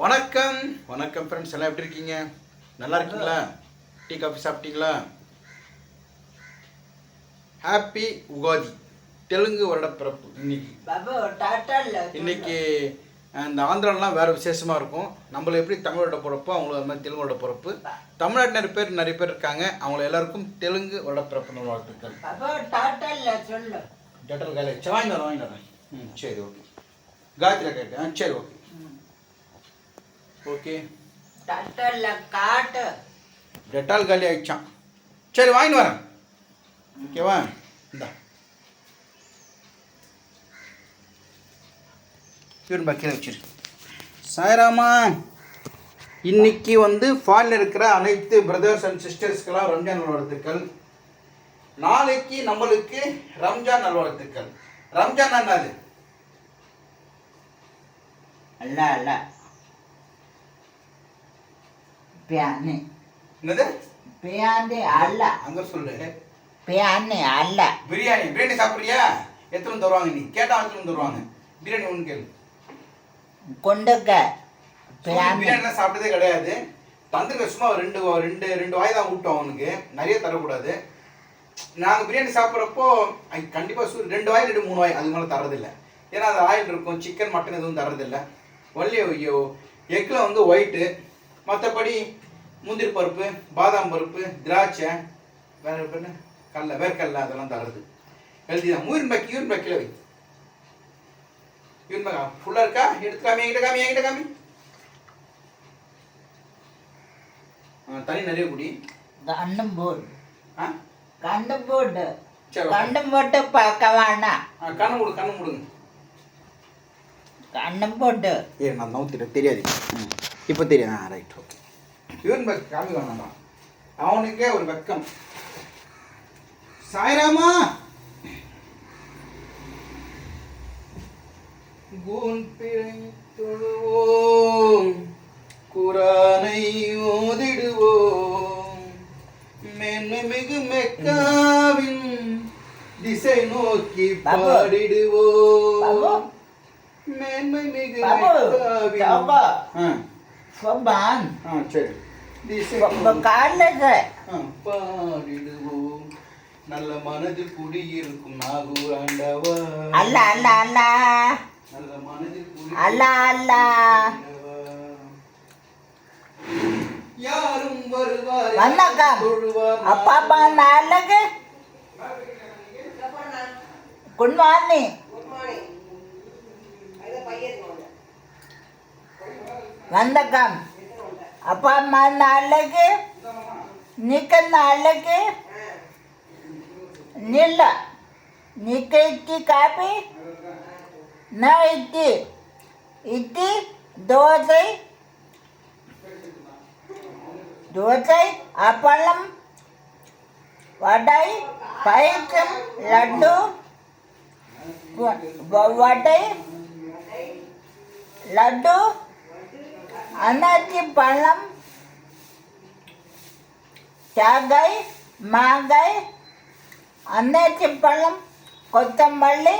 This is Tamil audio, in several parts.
வணக்கம். வணக்கம் ஃப்ரெண்ட்ஸ் எல்லாம் எப்படி இருக்கீங்க? நல்லா இருக்கீங்களா? டீ காஃபி சாப்பிட்டீங்களா? ஹாப்பி உகாதி. தெலுங்கு வருட பிறப்பு இன்னைக்கு இன்னைக்கு இந்த ஆந்திராலாம் வேறு விசேஷமாக இருக்கும். நம்மள எப்படி தமிழோட பிறப்போ அவங்களுக்கு அது மாதிரி தெலுங்கோட பிறப்பு. தமிழ்நாட்டு நிறைய பேர் நிறைய பேர் இருக்காங்க. அவங்கள எல்லாருக்கும் தெலுங்கு வருட பிறப்பு வாழ்த்துக்கள் இல்ல சொல்லு. டெட்டல் காலை சரி வாங்கி வரேன் வாங்கி வரேன் ம் சரி ஓகே. காயத்ரி கேட்டேன். சரி ஓகே. ஓகே டாட்டா இல்ல காட்டு. டெட்டால் காலி ஆயிடுச்சான் சரி வாங்கிட்டு வரேன். ஓகேவா இந்தா. இவன் பக்கியில் வச்சிரு. சாய்ராமா இன்னைக்கு வந்து ஃபாரில் இருக்கிற அனைத்து பிரதர்ஸ் அண்ட் சிஸ்டர்ஸ்க்கெல்லாம் ரம்ஜான் நல்வாழ்த்துக்கள். நாளைக்கு நம்மளுக்கு ரம்ஜான் நல்வாழ்த்துக்கள். ரம்ஜான் என்னது? அல்ல அல்ல பியானி என்னது? பியானி அல்ல. அங்கே சொல்லு. பியானி அல்ல. பிரியாணி பிரியாணி சாப்பிட்றியா? எத்தனை தருவாங்க நீ? கேட்டால் எத்தனை வந்து தருவாங்க. பிரியாணி ஒன்று கேளு. கொண்டுக்க. பிரியாணிலாம் சாப்பிட்டதே கிடையாது. தந்துருக்க சும்மா ரெண்டு ரெண்டு ரெண்டு வாய் தான் விட்டோம் அவனுக்கு. நிறைய தரக்கூடாது. நாங்கள் பிரியாணி சாப்பிட்றப்போ கண்டிப்பாக சு ரெண்டு வாய் ரெண்டு மூணு வாய் அதுக்கு மேலே தரதில்லை ஏன்னா அது ஆயில் இருக்கும் சிக்கன் மட்டன் எதுவும் தரதில்லை ஒன்லி ஐயோ எக்கில் வந்து ஒயிட்டு மற்றபடி முந்திரி பருப்பு பாதாம் பருப்பு திராட்சை வேறு என்ன? கடல வேர்க்கடலை அதெல்லாம் தரது. ஹெல்தி தான் மூயின் பேக் யூரின் பேக்கில் வை. யூரின் பேக் ஃபுல்லாக இருக்கா? எடுத்து காமி என்கிட்ட காமி என்கிட்ட காமி. ஆ, தண்ணி நிறைய குடி. கண்ணும் போடு. ஆ? கண்ணும் போடு. சரி ஓகே. கண்ணும் போட்டு ஆ கண்ணு மூடு கண்ணு மூடுங்க. கண்ணும் போட்டு. ஏ நான் நவுத்திட்டேன். தெரியாது. ம். இப்போ தெரியும். ஆ ரைட் ஓகே யூரின் பேக் காமி வேணாம் அவனுக்கே ஒரு வெக்கம். சாய்ராமா? கூன் பிழை தொழுவோம் குரானை ஓதிடுவோம். மேன்மை மிகு மெக்காவின் திசை நோக்கி. பாடிடுவோம் மேன்மை மிகு பாபு மெக்காவின் பாபா ஆ சொப்பான் ஆ சரி. பாடிடுவோம் நல்ல மனதில் குடியிருக்கும் நாகூர் ஆண்டவா. அல்ல அல்ல அல்ல. நல்ல மனதில் அல்ல அல்ல. யாரும் வருவார். தொழுவார். அப்பா அப்பா நாளைக்கு குட் மார்னிங். வந்தக்கம் அப்பா அம்மா நாளைக்கு நிக்க நாளைக்கு நில்ல நிக்க இட்டி காப்பி ந இட்டி இட்டி தோசை தோசை அப்பளம் வடை பாயசம் லட்டு வ- வடை லட்டு அன்னாச்சி பழம் தேங்காய் மாங்காய் அன்னாச்சி பழம் கொத்தமல்லி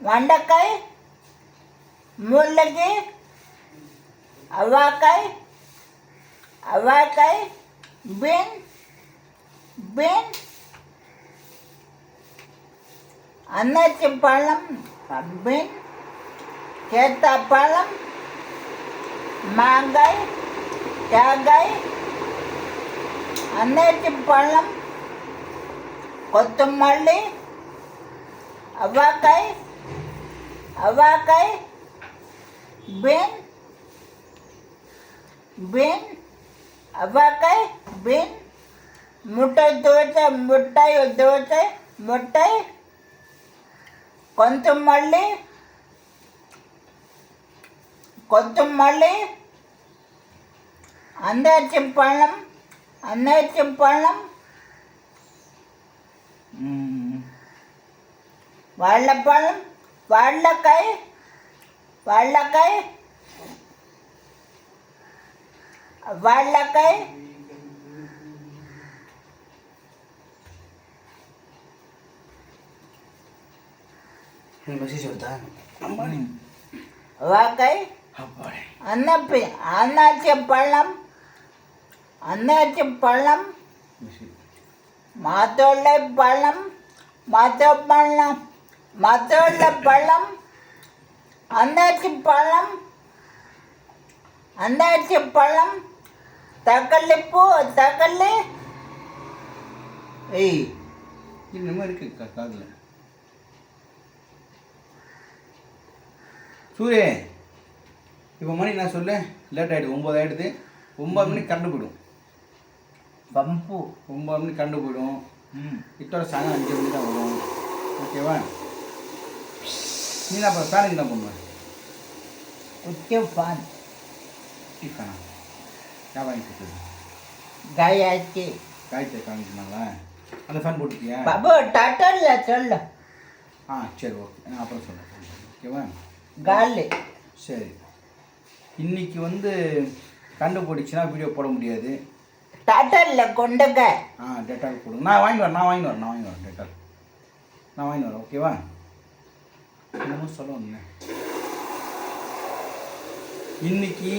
வெண்டைக்காய் முள்ளங்கி அவாக்காய் அவாக்காய் பீன் பீன் அன்னாச்சி பழம் பீன் கேத்தா பழம் மாங்காய் தேங்காய் அன்னாச்சி பழம் கொத்தமல்லி அவ்வாக்காய் அவ்வாக்காய் பீன் பீன் அவ்வாக்காய் பீன் முட்டை தோசை முட்டை தோசை முட்டை கொத்தமல்லி கொத்தமல்லி அன்னாச்சி பழம் அன்னாச்சி பழம் வாழைப்பழம் வாழைக்காய் வாழைக்காய் வாழைக்காய் மெசேஜ் வருதா? வாக்காய் அன்னப்பி அன்னாச்சி பழம் அன்னாச்சி பழம் மாத்தோள்ளை பழம் மாத்தோ பழம் மாத்தோள்ள பழம் அன்னாச்சி பழம் அன்னாச்சி பழம் தக்கல்லி பூ தக்கல்லி ஏய் இன்னமும் இருக்கு காதுல. சூரிய இப்போ மணி நான் சொல்லு? லேட் ஆகிடுது ஒம்பது ஆகிடுது ஒம்பது மணிக்கு கரண்டு போயிடும். பம்பு. ஒம்பது மணிக்கு கரண்டு போயிடும். ம். இத்தோட சாயங்காலம் அஞ்சு மணி தான் வரும். ஓகேவா? நீ அப்புறம் ஃபேனுக்கு தான் பண்ணுவேன் குச்சி பான் டிஃபனா யா வாங்கி கொடுத்தது? காயாச்சி. காமிக்கணுங்களா அந்த ஃபேன் போட்டுக்கியா பாபு டாட்டல்ல சொல்லு. ஆ சரி ஓகே. நான் அப்புறம் சொல்கிறேன் ஓகேவா? காலி. சரி. இன்னைக்கு வந்து கண்டு போட்டுச்சுன்னா வீடியோ போட முடியாது. டாட்டல்ல கொண்டுக்க ஆ டெட்டால் போடுங்க நான் வாங்கி வரேன் நான் வாங்கி வரேன் நான் வாங்கி வரேன் டெட்டால் நான் வாங்கி வரேன் ஓகேவா என்னமோ சொல்ல வந்தேன் இன்னைக்கு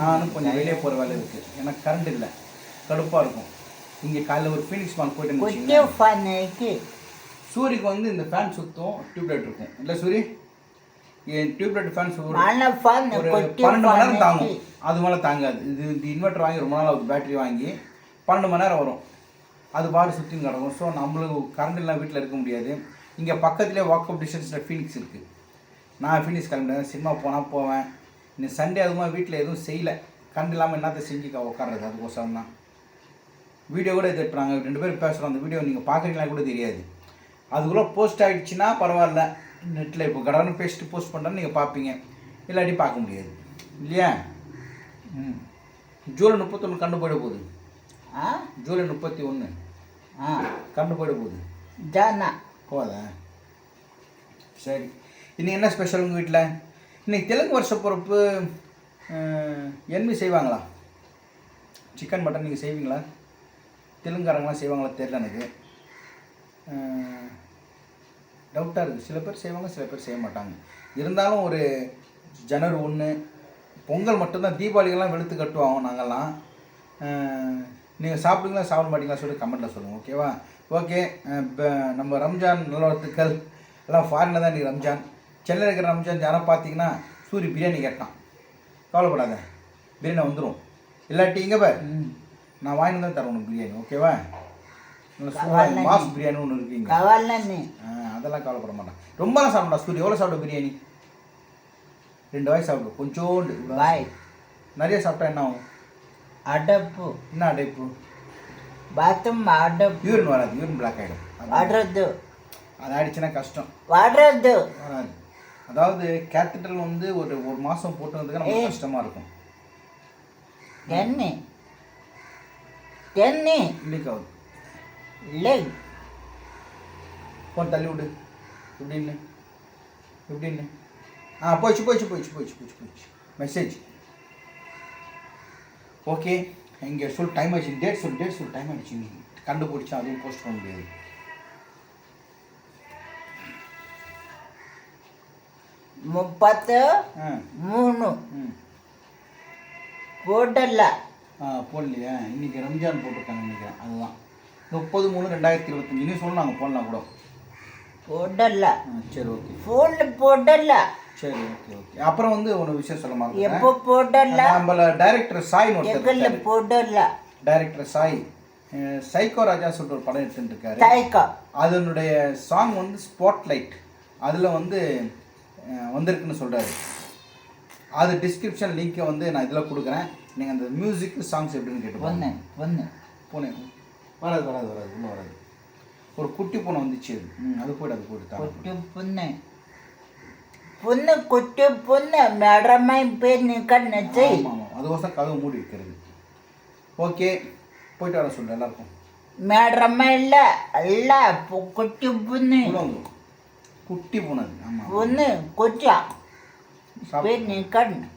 நானும் கொஞ்சம் வெளியே போகிற வேலை இருக்குது எனக்கு கரண்ட் இல்லை. கடுப்பாக இருக்கும். இங்கே காலைல ஒரு ஃபீனிக்ஸ் மால் போயிட்டு சூரிக்கு வந்து இந்த ஃபேன் சுத்தம் டியூப்லைட் இருக்கும். இல்லை சூரி? என் டியூப்லைட் ஃபேன் மன பான் ஒரு பன்னெண்டு மணி நேரம் தாங்கும். அது மேலே தாங்காது. இது இந்த இன்வெர்டர் வாங்கி ரொம்ப நாள் ஆகுது பேட்டரி வாங்கி. பன்னெண்டு மணி நேரம் வரும். அது பாடு சுற்றியும் கிடக்கும். ஸோ நம்மளுக்கு கரண்ட் இல்லாமல் வீட்டில் இருக்க முடியாது. இங்கே பக்கத்துலேயே வாக் அப் டிஸ்டன்ஸில் ஃபீனிக்ஸ் இருக்குது நான் ஃபீனிக்ஸ் கிளம்பிட்டேன். சினிமா போனால் போவேன். இன்னும் சண்டே அதுமா வீட்டில் எதுவும் செய்யலை. கரண்ட் இல்லாமல் என்னத்தை செஞ்சு உட்கார்றது? அதுக்கோசரம் தான் வீடியோ கூட இப்போ நாங்கள் ரெண்டு பேரும் பேசுகிறோம் அந்த வீடியோ நீங்கள் பார்க்குறீங்களா கூட தெரியாது. அதுக்குள்ளே போஸ்ட் ஆகிடுச்சுன்னா பரவாயில்ல. நெட்டில் இப்போ கடன்னு பேசிட்டு போஸ்ட் பண்ணுறேன்னு நீங்கள் பார்ப்பீங்க. இல்லாட்டி பார்க்க முடியாது. இல்லையா? ம். ஜூலை முப்பத்தொன்று கண்டு போயிட போகுது. ஆ? ஜூலை முப்பத்தி ஒன்று ஆ. கண்டு போயிட போகுது. ஜானா போதா சரி. இன்னைக்கு என்ன ஸ்பெஷல் உங்கள் வீட்டில் இன்னைக்கு தெலுங்கு வருஷ பொறுப்பு என்வி செய்வாங்களா? சிக்கன் மட்டன் நீங்கள் செய்வீங்களா? தெலுங்காரங்களாம் செய்வாங்களா? தெரியல எனக்கு. டவுட்டாக இருக்குது சில பேர் செய்வாங்க சில பேர் செய்ய மாட்டாங்க. இருந்தாலும் ஒரு ஜனவரி ஒன்று பொங்கல் மட்டும்தான் தீபாவளிக்கெல்லாம் வெளுத்து கட்டுவாங்க நாங்கள்லாம் நீங்கள் சாப்பிடுங்களா சாப்பிட மாட்டீங்களா சொல்லி கமெண்ட்டில் சொல்லுங்கள் ஓகேவா ஓகே நம்ம ரம்ஜான் நல்வாழ்த்துக்கள். எல்லாம் ஃபாரினில் தான் இன்றைக்கி ரம்ஜான். சென்னையில் இருக்கிற ரம்ஜான் யாரும் பார்த்தீங்கன்னா சூரி பிரியாணி கேட்டான். கவலைப்படாத பிரியாணி வந்துடும் இல்லாட்டி இங்கே பார். நான் வாங்கிட்டு தான் தரேன் உனக்கு பிரியாணி ஓகேவா மாஸ் பிரியாணி ஒன்று இருக்கீங்க ஆ அதெல்லாம் கவலைப்பட மாட்டேன். ரொம்பலாம் சாப்பிட மாட்டேன் சூரிய எவ்வளோ சாப்பிட பிரியாணி? ரெண்டு வாய் சாப்பிடு. கொஞ்சோண்டு. பாய் நிறைய சாப்பிட்டா என்ன ஆகும்? அடப்பு. என்ன அடைப்பு? பாத்ரூம் அடப்பு. யூரின் வராது. யூரின் பிளாக் ஆகிடும் வாடுறது அது ஆயிடுச்சுன்னா கஷ்டம். வாடுறது வராது. அதாவது கேத்தட்டல் வந்து ஒரு ஒரு மாதம் போட்டு வந்ததுக்கு நமக்கு. கஷ்டமாக இருக்கும். தென்னி தென்னி இல்லைக்கா இல்லை. ஃபோன் தள்ளி விடு. எப்படின்னு எப்படின்னு ஆ போயிடுச்சு போயிடுச்சு போயிடுச்சு போயிடுச்சு போயிடுச்சு போயிடுச்சு. மெசேஜ் ஓகே இங்கே சொல் டைம் ஆயிடுச்சு. டேட் சொல் டேட் சொல் டைம் ஆயிடுச்சு. நீ கண்டுபிடிச்சா அதுவும் போஸ்ட் பண்ண முடியாது. முப்பத்து மூணு. போடல ஆ போடலையா. இன்னைக்கு ரம்ஜான் போட்டிருக்காங்க நினைக்கிறேன். அதுதான். முப்பது மூணு ரெண்டாயிரத்தி இருபத்தஞ்சு. இன்னும் சொன்னாங்க போடலாம் கூட. போடல. சரி ஓகே. ஃபோனில் போடல. சரி ஓகே ஓகே. அப்புறம் வந்து ஒரு விஷயம் சொல்ல எப்போ மாதிரி போடல நம்மள டைரக்டர் ஒருத்தர் எங்கல்ல. போடல. டைரக்டர் சாய். சைக்கோ ராஜா சொல்லிட்டு ஒரு படம் எடுத்துட்டு இருக்காரு. தாய்க்கா அதனுடைய சாங் வந்து ஸ்பாட்லைட் அதில் வந்து வந்திருக்குன்னு சொல்கிறாரு அது டிஸ்கிரிப்ஷன் லிங்க்கை வந்து நான் இதில் கொடுக்குறேன். நீங்கள் அந்த மியூசிக் சாங்ஸ் எப்படின்னு கேட்டு பொண்ணு பாருங்க. பொண்ணு பூனை வராது வராது வராது. உள்ளே வராது. ஒரு குட்டி பூனை வந்துச்சு. அது ம் அது போய்டு குட்டி பொண்ணு. பொண்ணு குட்டி பொண்ணு மேடமாய் போய் நிற்கன்னு செய் ஆமாம். அதுக்கோசம் கதவு மூடி வைக்கிறது. ஓகே போயிட்டு வர சொல்கிறேன் எல்லாருக்கும். மேடமா இல்லை அல்ல குட்டி பொண்ணு. குட்டி பூனை ஆமாம் பொண்ணு கொச்சா போய் சாப்பிட்டு நிற்கணும்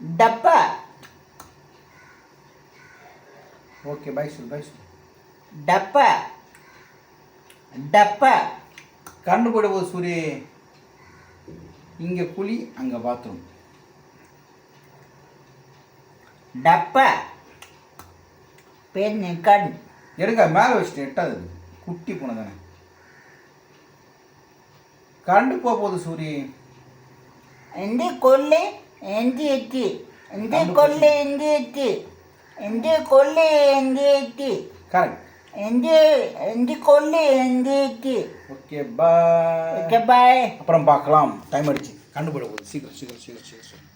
டப்பா. ஓகே பை சொல் பை சொல் டப்பா. டப்பா. கண்டு போயிட போகுது சூரி இங்கே குழி அங்கே பாத்ரூம் டப்பா. பெண் கண். எடுக்க மேலே வச்சுட்டு எட்டாது. குட்டி பூனை தானே. கரண்ட் போக போகுது சூரி எந்த கொள்ளை எந்த எத்தி எந்த கொள்ளை எந்த எத்தி எந்த கொள்ளை எந்த எத்தி correct okay bye okay bye அப்புறம் பார்க்கலாம் டைம் அடிச்சு கண்டுபிட போகுது சீக்கிரம் சீக்கிரம் சீக்கிரம் சீக்கிரம்